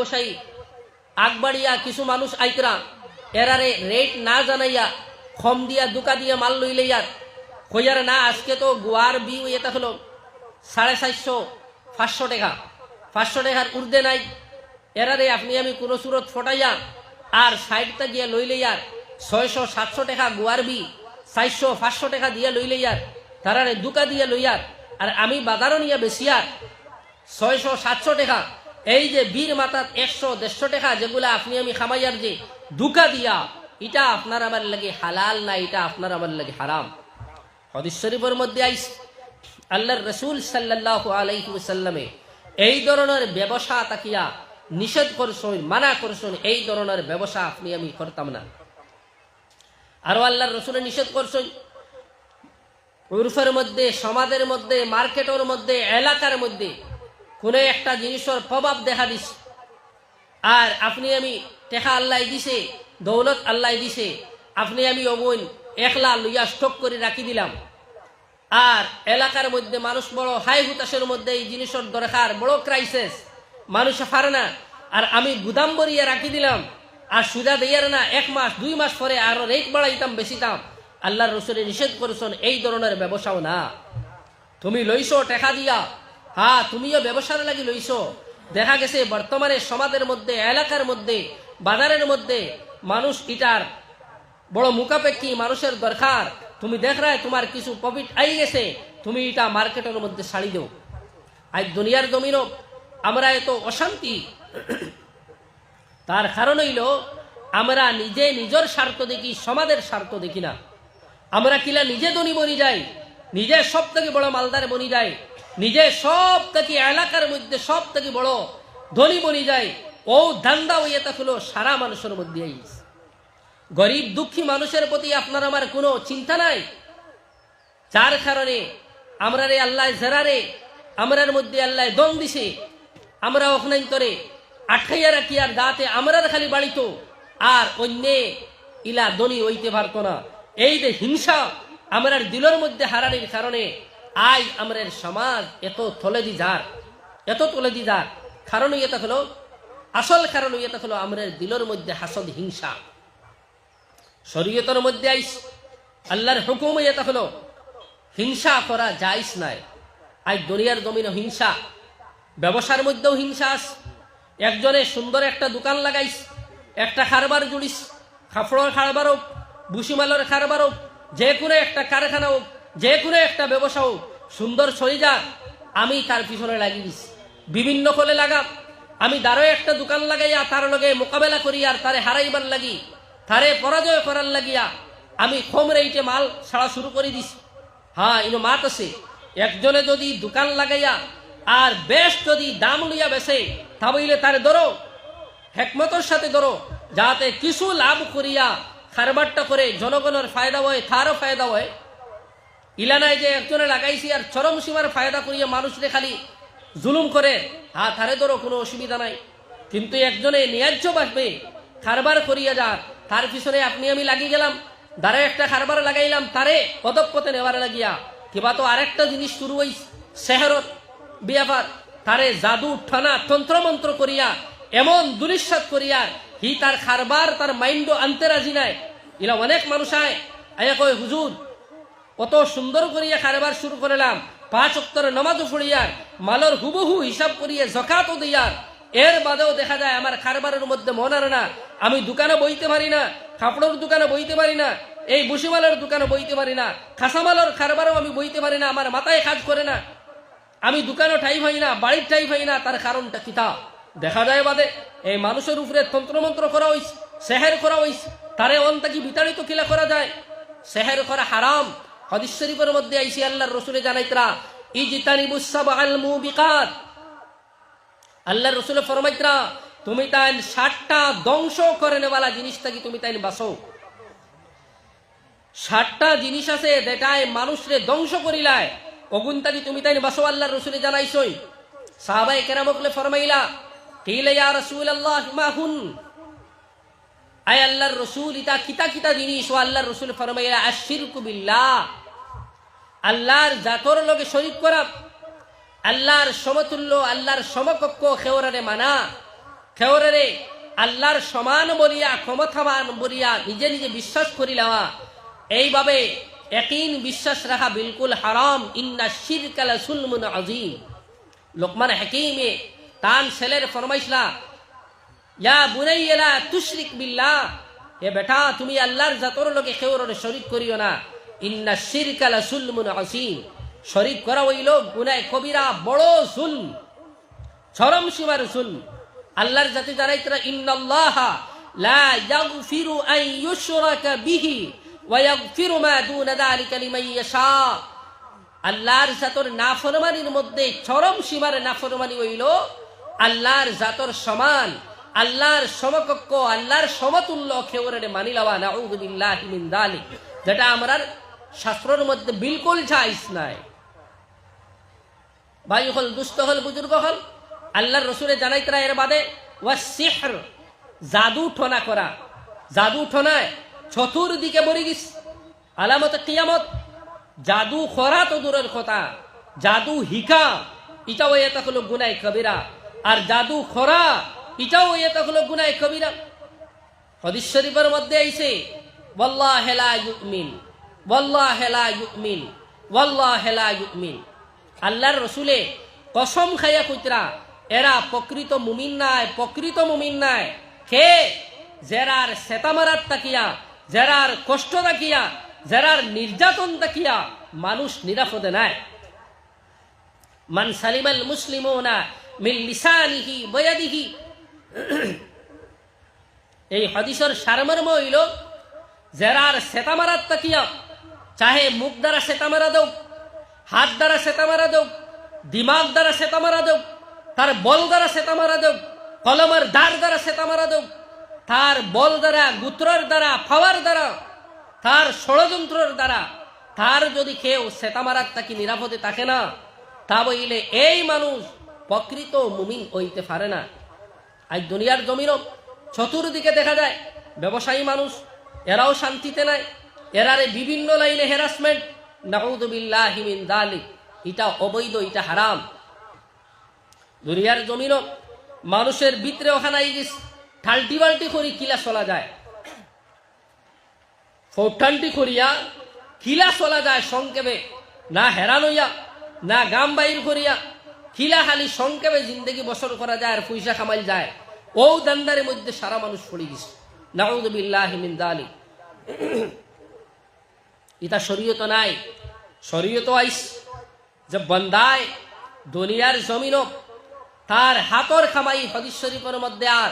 ব্যবসায়ী আগবাড়িয়া কিছু মানুষ আইকরা এরারে রেট না জানাইয়া, খম দিয়া, দুকা দিয়া মাল লইলে ইয়ার কইয়ার না আজকে তো গোয়ার বি এটা হলো সাড়ে চারশো পাঁচশো টাকা। পাঁচশো টাকার উর্দে নাই। এরারে আপনি আমি কোনো সুরত ফটাইয়া আর সাইডটা গিয়া লইলে ইয়ার ছয়শো, সাতশো টাকা গোয়ার বি চারশো পাঁচশো টাকা দিয়া লইলে ইয়ার তারারে দুকা দিয়া লইয়ার আর আমি বাজারও নিয়ে বেশিয়ার ছয়শো, সাতশো টাকা। এই যে বীর মাতাত একশো দেড়শো টাকা যেগুলা আপনি আমি খামাইয়ার যে দুকা দিয়া, এটা আপনার আমার লাগে হালাল না, এটা আপনার আমার লাগে হারাম। হদিস শরীফের মধ্যে আইস, আল্লাহর রসুল সাল্লাহ আলাইসাল্লামে এই ধরনের ব্যবসা তাকিয়া নিষেধ করছেন, মানা করছেন, এই ধরনের ব্যবসা আপনি আমি করতাম না। আরও আল্লাহর রসুলে নিষেধ করছেন উরফের মধ্যে, সমাজের মধ্যে, মার্কেটের মধ্যে, এলাকার মধ্যে কোনো একটা জিনিসের প্রভাব দেখা দিস আর আপনি আমি টেকা আল্লাহ দিছে, দৌলত আল্লাহ দিছে, আপনি আমি অবৈন একলা লইয়া স্টক করে রাখি দিলাম। আর এলাকার মধ্যে মানুষ বড় হাই হুতাশের মধ্যে এই জিনিসের দরকার, বড় ক্রাইসিস মানুষ পারে না। আর আমি গুদাম বরিয়ে রাখি দিলাম। আর সুদা দেয়ার না, এক মাস, দুই মাস পরে আরও রেট বাড়াইতাম বেশি দাম। আল্লাহর রসুলে নিষেধ করেছেন, এই ধরনের ব্যবসাও না। তুমি লইছো টেকা দিয়া হ্যাঁ তুমিও ব্যবসার লাগি লইছো। দেখা গেছে, বর্তমানে সমাজের মধ্যে, এলাকার মধ্যে, বাজারের মধ্যে মানুষ ইটার বড় মুখাপেক্ষি মানুষের দরকার। তুমি দেখ রায়, তোমার কিছু প্রফিট আই গেছে, তুমি এটা মার্কেটের মধ্যে ছাড়ি দেও। আজ দুনিয়ার জমিনও আমরা এত অশান্তি। তার কারণ হইল, আমরা নিজে নিজের স্বার্থ দেখি, সমাজের স্বার্থ দেখি না। আমরা কিলা নিজে ধনী বনি যাই, নিজে সব থেকে বড় মালদার বনি যায় নিজে সব থেকে এলাকার মধ্যে সব থেকে বড় ধনী বনি যায়। ও ধান্দা হইয়া হলো সারা মানুষের মধ্যে আইস গরিব দুঃখী মানুষের প্রতি আপনার আমার কোনো চিন্তা নাই। যার কারণে আমরা রে আল্লাহ জেরারে আমরার মধ্যে আল্লাহ দম দিছে। আমরা ওখানে করে আঠাইয়া রাখি আর দাঁতে আমরার খালি বাড়িত আর অন্যে ইলা দনি হইতে পারত না। এই যে হিংসা, আমরার দিলের মধ্যে হারানির কারণে আজ আমরার সমাজ এত তলে দি যার, এত তলে দি যার। কারণ এটা হলো, আসল কারণ এটা হলো আমরার দিলের মধ্যে হাসদ হিংসা। শরীয়তের মধ্যে আইস, আল্লাহর হুকুম এটা হলো, হিংসা করা যাইস নাই। আজ দুনিয়ার জমিন হিংসা, ব্যবসার মধ্যেও হিংসা আস। একজনে সুন্দর একটা দোকান লাগাইস, একটা খারবার জুড়িস, কাপড়ের খারবার হোক বুসিমালের খারবার হোক, যে কোনো একটা কারখানা হোক, যে কোনো একটা ব্যবসা হোক সুন্দর সরিজা আমি তার পিছনে লাগিয়ে দিস বিভিন্ন ফলে লাগাম। আমি দাঁড়ো একটা দোকান লাগাইয়া তার লগে মোকাবেলা করি আর তারে হারাইবার লাগি, তারে পরাজয় করার লাগিয়া আমি কম রেটে মাল ছাড়া শুরু করে দিস হ্যাঁ ইনো মাত আছে। একজনে যদি দোকান লাগাইয়া আর বেশ যদি দাম লইয়া বেছে বইলে তার ধরো, হেকমতর সাথে ধরো, যাতে কিছু লাভ করিয়া খারবারটা করে জনগণের ফায়দা হয়, তারও ফায়দা হয়। ইলানায় যে একজনে লাগাইছি আর চরম সীমার ফায়দা করিয়া মানুষরে খালি জুলুম করে, হা, তারে ধরো, কোনো অসুবিধা নাই। কিন্তু একজনে ন্যায্য বাসবে খারবার করিয়া যা তার পিছনে আপনি আমি লাগিয়ে গেলাম, দ্বারা একটা খারবার লাগাইলাম, তারে পদক্ষপথে নেওয়ার লাগিয়া, কিবা তো আরেকটা জিনিস শুরু হই শহরত বিয়াপার, তারে জাদু ঠানা তন্ত্রমন্ত্র করিয়া, এমন দুরিশ্বাদ করিয়া, হি, তার খারবার তার মাইন্ডও আনতে রাজি নাই। ইলা অনেক মানুষ আয়, আয়া কয়, হুজুর কত সুন্দর করিয়া কারবার শুরু করলাম। পাঁচ অক্তর নমাজও পড়িয়ার, মালর হুবহু হিসাব করিয়া জকাতও দিয়ার। এর বাদেও দেখা যায় আমার কারবারের মধ্যে মন আর না। আমি দোকানে বইতে পারি না, কাপড়ের দোকানে বইতে পারি না, এই বুসিমালের দোকানে বইতে পারি না খাসামালের কারবারও আমি বইতে পারি না, আমার মাথায় কাজ করে না। আমি দোকানও ঠাই পাই না, বাড়ির ঠাই পাই না, তার কারণটা কিতা দেখা যায় বাদে, এই মানুষের উপরে তন্ত্রমন্ত্র করা হইস সেহের করা হইস তারে অন্তাকি বিতাড়িত কিলা করা যায়? সেহের করা হারাম হদিস শরীফের মধ্যে আইসি আল্লাহর রসুলে জানাইতরা ইজতানিবুসাব আল মুবিকাত। আল্লাহর রসুলে ফরমাইতরা, তুমি তাই ষাটটা ধ্বংস করে নেওয়ালা জিনিসটা কি তুমি তাই বাসো ষাটটা জিনিস আছে যেটাই মানুষরে ধ্বংস করিলায় অগুনতাকি তুমি তাই বাসো আল্লাহর রসুলে জানাইছই। সাহাবাই কেরামকলে ফরমাইলা, কিলে ইয়া রসুল আল্লাহ মাহুন আয় আল্লাহর রসুল, ইতা কিতা কিতা জিনিস, ও আল্লাহর রসুল ফরমাইলা আশিরকু বিল্লাহ। আল্লাহর জাতর লগে শরীক করা, আল্লাহর সমতুল্য, আল্লাহর সমকক্ষ খেওরারে মানা খেওরে আল্লাহর সমান বলিয়া, ক্ষমতাবান বলিয়া নিজে নিজে বিশ্বাস করি লওয়া। এইভাবে একইন বিশ্বাস রাখা বিলকুল হারাম। ইন্না শিরকালা সুলমুন আজিম লোকমান হাকিমে তান ছেলের ফরমাইশলা ইয়া বুনাইয়ালা তুশরিক বিল্লাহ হে বেটা তুমি আল্লাহর জাতর লোকে কেউরে শরিক করিও না। করা কবিরা সুল সীমার আল্লাহর জাতি লা বিহি মা জাতর নাফরমানির মধ্যে চরম সীমার নাফরমানি হইল আল্লাহর জাতর সমান, আল্লাহর সমকক্ষ, আল্লাহর সমতুল্য খেওরে মানি লওয়া নাউযুবিল্লাহি মিন যালিক যেটা আমরার শাস্ত্রের মধ্যে বিলকুল জায়েজ নাই। ভাই, হল দুষ্ট হল, বুজুর্গ হল, আল্লাহর রসুলে জানাই তারা এর বাদে, ওয়া জাদু ঠনা করা। জাদু ঠনায় চতুর্দিকে মরি গিস। আলামত কিয়ামত, জাদু খরা তো দূরের কথা। জাদু হিকা, এটাও এটা হলো গুনায় কবিরা। আর জাদু খরা, এটাও এটা হলো গুনায় কবিরা। হদিস শরীফের মধ্যে আইছে, ওয়াল্লাহ হেলা ইউমিন। আল্লাহর রসুলে কসম খাইয়া কইতরা, এরা প্রকৃত মুমিন নাই, প্রকৃত মুমিন নাই। খে জেরার সেতামারাত তাকিয়া, জেরার কষ্ট তাকিয়া, জেরার নির্যাতন তাকিয়া মানুষ নিরাপদে নাই। মান সালিমাল মুসলিমুনা মিন বয়াদিহি এই হদিসর সারমর্ম হইল, জেরার সেতামারাত তাকিয়া চাহে মুখ দ্বারা সেতামারা দেও হাত দ্বারা সেতা মারা দেও দিমাগ দ্বারা সেতা মারা দেও তার বল দ্বারা সেতা মারা দেও কলমের দাঁড় দ্বারা সেতা মারা দেও তার বল দ্বারা, গুত্রর দ্বারা, ফাওয়ার দ্বারা, তার ষড়যন্ত্রর দ্বারা, তার যদি কেউ সেতা মারার তাকে নিরাপদে থাকে না, তা বইলে এই মানুষ প্রকৃত মুমিন হইতে পারে না। আজ দুনিয়ার জমিনও চতুর্দিকে দেখা যায়, ব্যবসায়ী মানুষ, এরাও শান্তিতে নাই এরারে বিভিন্ন লাইনে হ্যারাসমেন্ট নাউদুবিল্লাহি মিন দালিক এটা অবৈধ, এটা হারাম। দুনিয়ার জমিনও মানুষের ভিতরে ওখানে গিস ঠাল্টি বাল্টি করি কিলা চলা যায়। ফৌঠান্টি করিয়া কিলা চলা যায় সংক্ষেপে, না হেরান হইয়া, না গাম বাইর করিয়া, কিলা খালি সংক্ষেপে জিন্দগি বছর করা যায় আর পয়সা কামাইল যায়। ও দান্দারের মধ্যে সারা মানুষ পড়ে গেছে। নাউদুবিল্লাহি মিন দালিক এটা শরীয়ত নাই। শরীয়ত আইস, যে বন্দায় দুনিয়ার জমিন তার হাতর খামাই হদিস শরীফের মধ্যে আর